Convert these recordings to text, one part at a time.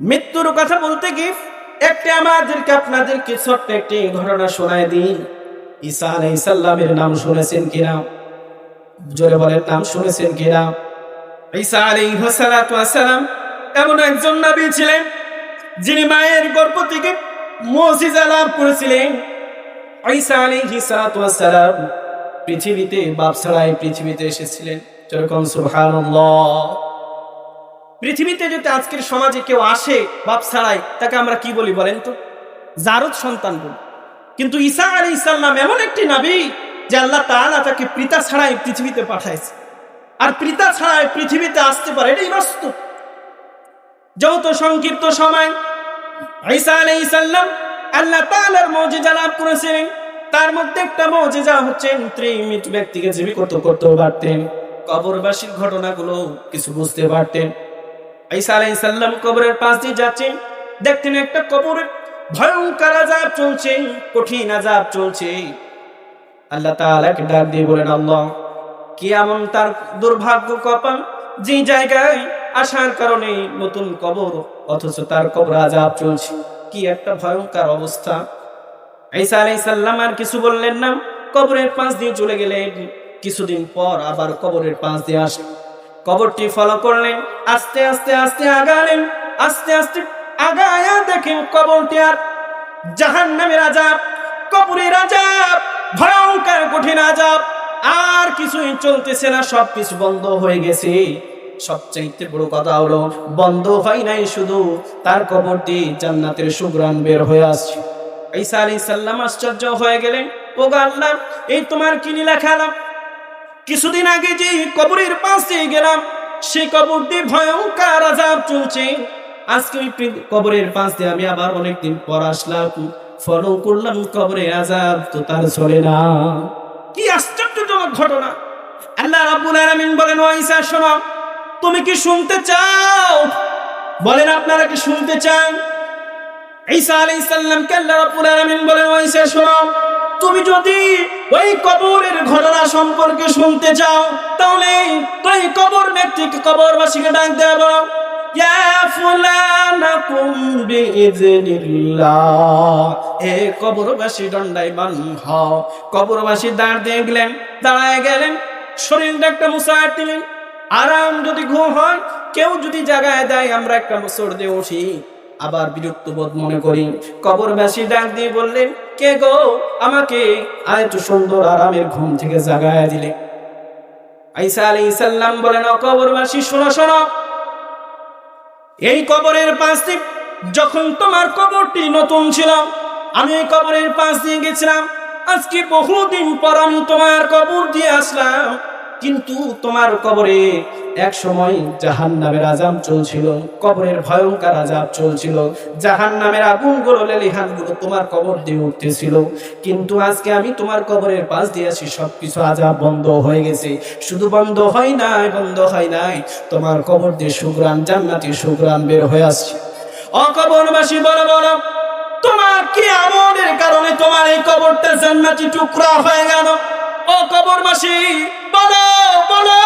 মৃত্যুর কথা বলতে কি? একটি আমাদেরকে আপনাদেরকে ছোট্ট একটি ঘটনা শোনায় দিই। ঈসা আলাইসাল্লামের নাম শুনেছেন কিনা? জোরে বলেন, নাম শুনেছেন কিনা? ঈসা আলাইহিসসালাম এমন একজন নবী ছিলেন, যিনি মায়ের গর্ভ থেকে মুজিজা লাভ করেছিলেন। ঈসা আলাইহিসসালাম পৃথিবীতে বাপ ছাড়াই পৃথিবীতে এসেছিলেন। যেরকম সুবহানাল্লাহ। পৃথিবীতে যদি আজকের সমাজে কেউ আসে বাপ ছাড়াই, তাকে আমরা কি বলি বলেন তো? জারদ সন্তান বলি। কিন্তু ঈসা আলী ইসাল্লাম এমন একটি নবী যে আল্লাহ তাআলা তাকে পিতা ছাড়াই পৃথিবীতে পাঠাইছে। আর পিতা ছাড়াই পৃথিবীতে আসতে পারে, এটাই বাস্তব। যত সংক্ষিপ্ত সময়, ঈসা আলী ইসাল্লাম আল্লাহ তাআলার মৌজিজা লাভ করেছিলেন তার মধ্যে একটা মৌজিজা হচ্ছেন ত্রিমিত ব্যক্তিকে জীবিত করতে পারতেন, কবরবাসীর ঘটনাগুলো কিছু বুঝতে পারতেন। কবরের পাশ দিয়ে একটা কবরে ভয়ঙ্কর চলছে, কঠিন চলছে। আল্লাহ ডাক দিয়ে কি এমন তার দুর্ভাগ্য যে জায়গায় আসার কারণে নতুন কবর, অথচ তার কবর আজাব চলছে। কি একটা ভয়ঙ্কর অবস্থা। ঈসা আলাইহিস আর কিছু বললেন না, কবরের পাশ দিয়ে চলে গেলেন। কিছুদিন পর আবার কবরের পাশ দিয়ে আসেন কবরটি ফলো করলেন, আস্তে আস্তে আস্তে আগালেন, আস্তে আস্তে আগায়া দেখেন কবরটি আর জাহান নামের আজাব, কবরের আজাব, ভয়ঙ্কর, কঠিন আজাব, আর কিছুই চলতেছে না সব কিছু বন্ধ হয়ে গেছে। সবচাইতে বড় কথা হলো, বন্ধ হয় নাই শুধু, তার কবরটি জান্নাতের সুগ্রাম বের হয়ে আসছে। ঈসা আলাইহিস সালাম আশ্চর্য হয়ে গেলেন ও আল্লাহ, এই তোমার কি লেখালাম কিছুদিন আগে যে কবরের পাশে গেলাম সেই কবর দিয়ে ভয়ঙ্কর আজাব চলছে। আজকে ওই কবরের পাশ দিয়ে আমি আবার অনেকদিন পর আসলাম ফলো করলাম কবরে আজাব তো তার চলে না। কি আশ্চর্যজনক ঘটনা। আল্লাহ রাব্বুল আলামিন বলেন, ও ঈসা, শোনো, তুমি কি শুনতে চাও? বলেন, আপনারা কি শুনতে চান? ঈসা তুমি যদি ওই কবরের ঘটনা সম্পর্কে শুনতে চাও, তাহলে তুই কবর ব্যক্তিকে কবরবাসীকে ডাক দেব দাঁড় দাঁড়ায় গেলেন, শরীরটা একটা আরাম যদি ঘুম হয়, কেউ যদি জাগায় দেয়, আমরা একটা মুসর দিয়ে উঠি। আবার বিরক্ত বোধ মনে করি। কবরবাসী ডাক দিয়ে বললেন, কে গো আমাকে? আর একটু সুন্দর আরামের ঘুম থেকে জাগায় দিলে। আইসা আলী সাল্লাম বলেন, ও কবরবাসী, শোনো শোনো। এই কবরের পাশ দিয়ে যখন তোমার কবরটি নতুন ছিল, আমি এই কবরের পাশ দিয়ে গেছিলাম। আজকে বহুদিন পর আমি তোমার কবর দিয়ে আসলাম। কিন্তু তোমার কবরে এক সময় জাহান নামের আজাব চলছিল, কবরের ভয়ঙ্কর আজাব চলছিল। জাহান নামের আগুনগুলো লেলিহানগুলো তোমার কবর দিয়ে উঠতেছিল। কিন্তু আজকে আমি তোমার কবরের পাশ দিয়ে আছি সবকিছু আজাব বন্ধ হয়ে গেছে। শুধু বন্ধ হয় নাই, বন্ধ হয় নাই। তোমার কবর দিয়ে সুগ্রাম জান্নাতি সুগ্রাম বের হয়ে আসছে। অকবরবাসী বলো বলো, তোমার কি আমলের কারণে তোমার এই কবরটা জান্নাতি টুকরা হয়ে গেল? ও কবরবাসী, বলো বলো।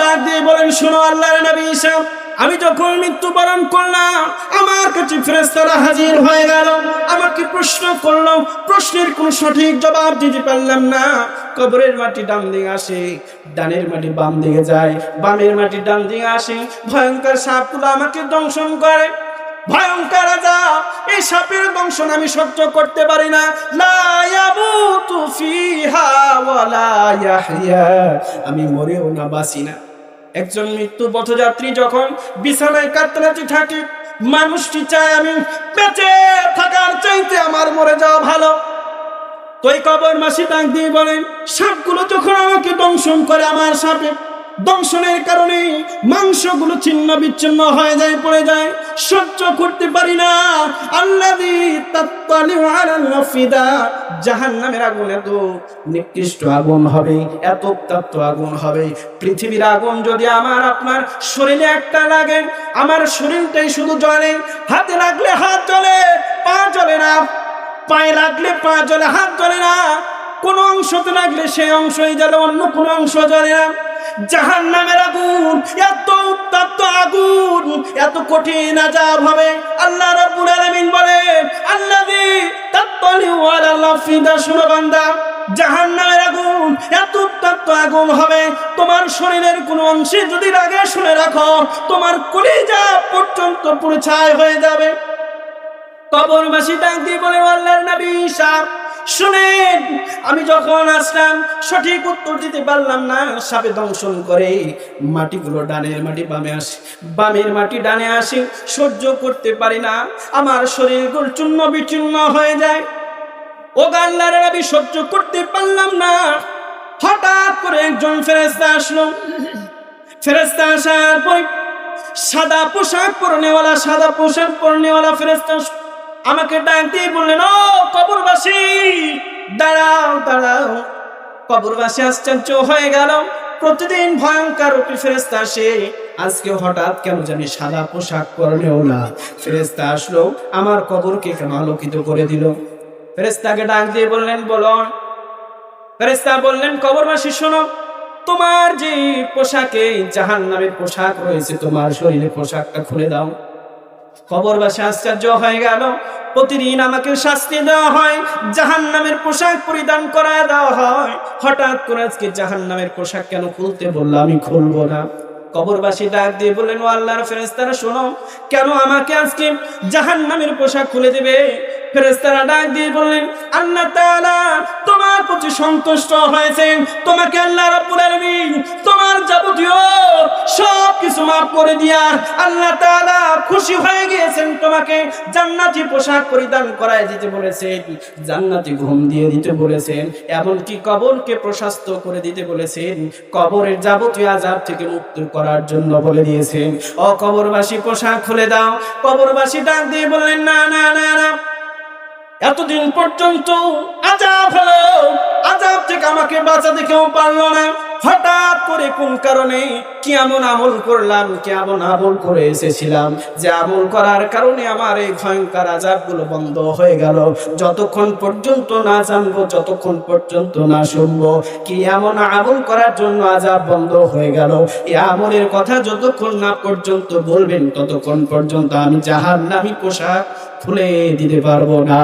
ডাক দিয়ে বলেন, শোনো আল্লাহর নবী আমি যখন মৃত্যুবরণ করলাম, আমার কাছে ফেরেস্তারা হাজির হয়ে গেল। আমাকে প্রশ্ন করল, প্রশ্নের কোনো সঠিক জবাব দিতে পারলাম না। কবরের মাটি ডান দিকে আসে, ডানের মাটি বাম দিকে যায়। বামের মাটি ডান দিকে আসে, ভয়ঙ্কর সাপগুলো আমাকে দংশন করে। ভয়ঙ্কর সাপের দংশন আমি সহ্য করতে পারি না। আমি মরেও না, বাঁচি না। একজন মৃত্যু পথযাত্রী যখন বিছানায় কাতরাতে থাকে, মানুষটি চায় আমি বেঁচে থাকার চাইতে আমার মরে যাওয়া ভালো। তো এই কবর মাসি ডাক দিয়ে বলেন, সাপগুলো যখন আমাকে দংশন করে আমার সাপে দংশনের কারণে মাংসগুলো ছিন্ন বিচ্ছিন্ন হয়ে যায়, পড়ে যায়। সহ্য করতে পারি না। আল্লাদি তাত্তালি আলাল আগুন এত নিকৃষ্ট আগুন হবে, এত উত্তপ্ত আগুন হবে। পৃথিবীর আগুন যদি আমার, আপনার শরীরে একটা লাগে, আমার শরীরটাই শুধু জ্বলে। হাতে লাগলে হাত জ্বলে, পা জ্বলে না। পায়ে লাগলে পা জ্বলে, হাত জ্বলে না। কোন অংশতে লাগলে সেই অংশই জ্বলে, অন্য কোন অংশ জ্বলে না। জাহান নামের আগুন এত উত্তপ্ত কঠিন আজাব হবে। আল্লাহ রাব্বুল আলামিন বলে আল্লাযী তাত্তালিউ আলা লাফিদা শুনো বান্দা, জাহান্নামের আগুন, এত উত্তপ্ত আগুন হবে। তোমার শরীরের কোনো অংশে যদি লাগে শুনে রাখো, তোমার কলিজা পর্যন্ত পুরো ছাই হয়ে যাবে। কবরবাসী ডাক দিয়ে বলে, আল্লাহর নবী ঈসা শুনেন, আমি যখন আসলাম, সঠিক উত্তর দিতে পারলাম না, সাপে দংশন করে মাটিগুলো ডানের মাটি বামে আসে, বামের মাটি ডানে আসে, সহ্য করতে পারি না, আমার শরীরগুলো চূর্ণ বিচূর্ণ হয়ে যায়। ও গাল্লার আমি সহ্য করতে পারলাম না, হঠাৎ করে একজন ফেরেস্তা আসলো। ফেরেস্তা আসার পর সাদা পোশাক পরনেওয়ালা, সাদা পোশাক পরনেওয়ালা ফেরেস্তা আস- আমাকে ডাক দিয়ে বললেন, ও কবরবাসী, দাঁড়াও দাঁড়াও। কবরবাসী আশ্চর্য হয়ে গেল। প্রতিদিন ভয়ঙ্কর একটি ফেরেস্তা আসে। আজকে হঠাৎ কেন জানি সাদা পোশাক পরলেও না। ফেরেস্তা আসলো, আমার কবরকে কেন আলোকিত করে দিল। ফেরেস্তাকে ডাক দিয়ে বললেন, বলো। ফেরেস্তা বললেন, কবরবাসী, শোনো, তোমার যে পোশাকে জাহান নামের পোশাক রয়েছে, তোমার শরীরে পোশাকটা খুলে দাও। কবরবাসী আশ্চর্য হয়ে গেল। প্রতিদিন আমাকে শাস্তি দেওয়া হয় জাহান নামের পোশাক পরিধান করায় দেওয়া হয়। হঠাৎ করে আজকে জাহান নামের পোশাক কেন খুলতে বলল, আমি খুলবো না। কবরবাসী ডাক দিয়ে বললেন, ও আল্লাহর ফেরেস্তারা শোনো, কেন আমাকে আজকে জাহান নামের পোশাক খুলে দেবে? ফেরেস্তারা ডাক দিয়ে বললেন, আল্লাহ তাআলা, তোমার প্রতি সন্তুষ্ট হয়েছেন। তোমাকে আল্লাহ রাব্বুল আলামিন তোমার যাবতীয় সব কিছু করে দিয়া আল্লাহ তাআলা খুশি হয়ে গিয়েছেন। তোমাকে জান্নাতি পোশাক পরিধান করায় দিতে বলেছেন, জান্নাতি ঘুম দিয়ে দিতে বলেছেন, এমনকি কবরকে প্রশস্ত করে দিতে বলেছেন, কবরের যাবতীয় আজাব থেকে মুক্ত করার জন্য বলে দিয়েছেন। ও কবরবাসী, পোশাক খুলে দাও। কবরবাসী ডাক দিয়ে বললেন, না না না না। এতদিন পর্যন্ত আজাব হলো। আজাব থেকে আমাকে বাঁচাতে কেউ পারল না। হঠাৎ করে কোন কারণে কি আমল করলাম, কি এমন আমল করে এসেছিলাম? যে আমল করার কারণে আমার এই ভয়ঙ্কর আজাবগুলো বন্ধ হয়ে গেল। যতক্ষণ পর্যন্ত না জানব, যতক্ষণ পর্যন্ত না শুনব, কি এমন আমল করার জন্য আজাব বন্ধ হয়ে গেল? এই আমলের কথা যতক্ষণ না পর্যন্ত বলবেন, ততক্ষণ পর্যন্ত আমি জাহান্নামী পোশাক খুলে দিতে পারব না।